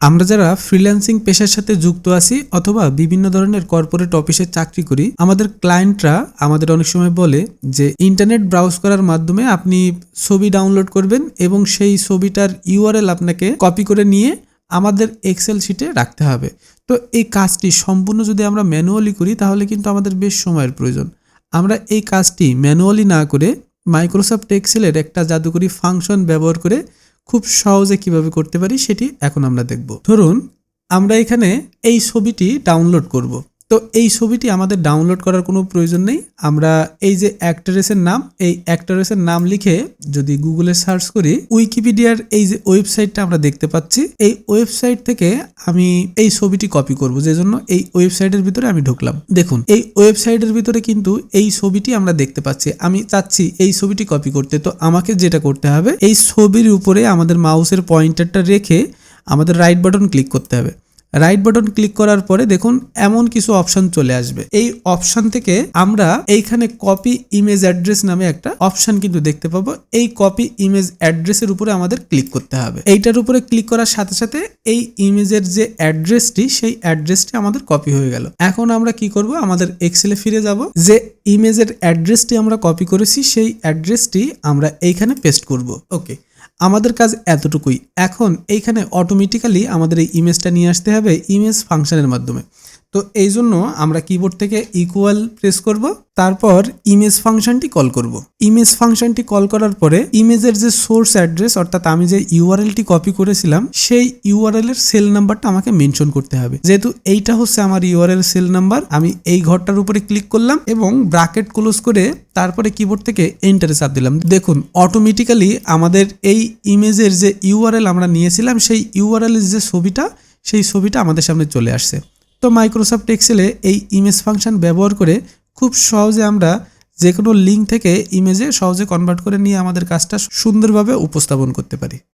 আমরা যারা ফ্রিল্যান্সিং পেশার সাথে যুক্ত আছি অথবা বিভিন্ন ধরনের কর্পোরেট অফিসে চাকরি করি, আমাদের ক্লায়েন্টরা আমাদের অনেক সময় বলে যে, ইন্টারনেট ব্রাউজ করার মাধ্যমে আপনি ছবি ডাউনলোড করবেন এবং সেই ছবিটার ইউআরএল আপনাকে কপি করে নিয়ে আমাদের এক্সেল শিটে রাখতে হবে। তো এই কাজটি সম্পূর্ণ যদি আমরা ম্যানুয়ালি করি, তাহলে কিন্তু আমাদের বেশ সময়ের প্রয়োজন। আমরা এই কাজটি ম্যানুয়ালি না করে মাইক্রোসফট এক্সেলের একটা জাদুকরি ফাংশন ব্যবহার করে খুব সহজে কীভাবে করতে পারি সেটি এখন আমরা দেখব। ধরুন, আমরা এখানে এই ছবিটি ডাউনলোড করব। তো এই ছবিটি আমাদের ডাউনলোড করার কোনো প্রয়োজন নেই। আমরা এই যে অ্যাক্টরেসের নাম, এই অ্যাক্টরেসের নাম লিখে যদি গুগলে সার্চ করি উইকিপিডিয়ার এই যে ওয়েবসাইটটা আমরা দেখতে পাচ্ছি, এই ওয়েবসাইট থেকে আমি এই ছবিটি কপি করব। যে জন্য এই ওয়েবসাইটের ভিতরে আমি ঢুকলাম। দেখুন, এই ওয়েবসাইটের ভিতরে কিন্তু এই ছবিটি আমরা দেখতে পাচ্ছি। আমি চাচ্ছি এই ছবিটি কপি করতে। তো আমাকে যেটা করতে হবে, এই ছবির উপরে আমাদের মাউসের পয়েন্টারটা রেখে আমাদের রাইট বাটন ক্লিক করতে হবে। রাইট বাটন ক্লিক করার পরে দেখুন এমন কিছু অপশন চলে আসবে। এই অপশন থেকে আমরা এইখানে কপি ইমেজ অ্যাড্রেস নামে একটা অপশন কিন্তু দেখতে পাবো। এই কপি ইমেজ অ্যাড্রেসের উপরে আমাদের ক্লিক করতে হবে। এইটার উপরে ক্লিক করার সাথে সাথে এই ইমেজের যে অ্যাড্রেসটি সেই অ্যাড্রেসটি আমাদের কপি হয়ে গেল। এখন আমরা কি করব? আমাদের এক্সেলে ফিরে যাব। যে ইমেজের অ্যাড্রেসটি আমরা কপি করেছি, সেই অ্যাড্রেসটি আমরা এইখানে পেস্ট করব। ওকে আমাদের কাজ এতটুকুই। এখন এইখানে অটোমেটিক্যালি আমাদের এই ইমেজটা নিয়ে আসতে হবে ইমেজ ফাংশনের মাধ্যমে। তো এই জন্য আমরা কিবোর্ড থেকে ইকুয়াল প্রেস করব, তারপর ইমেজ ফাংশনটি কল করব। ইমেজ ফাংশনটি কল করার পরে ইমেজের যে সোর্স অ্যাড্রেস অর্থাৎ আমি যে ইউআরএলটি কপি করেছিলাম, সেই ইউআরএল এর সেল নাম্বারটা আমাকে মেনশন করতে হবে। যেহেতু এইটা হচ্ছে আমার ইউআরএল সেল নাম্বার আমি এই ঘরটার উপরে ক্লিক করলাম এবং ব্রাকেট ক্লোজ করে তারপরে কিবোর্ড থেকে এন্টারে চাপ দিলাম। দেখুন অটোমেটিক্যালি আমাদের এই ইমেজের যে ইউআরএল আমরা নিয়েছিলাম, সেই ইউআরএল এর যে ছবিটা, সেই ছবিটা আমাদের সামনে চলে আসছে। তো মাইক্রোসফট এক্সেলে এই ইমেজ ফাংশন ব্যবহার করে খুব সহজে আমরা যে কোনো লিঙ্ক থেকে ইমেজে সহজে কনভার্ট করে নিয়ে আমাদের কাজটা সুন্দরভাবে উপস্থাপন করতে পারি।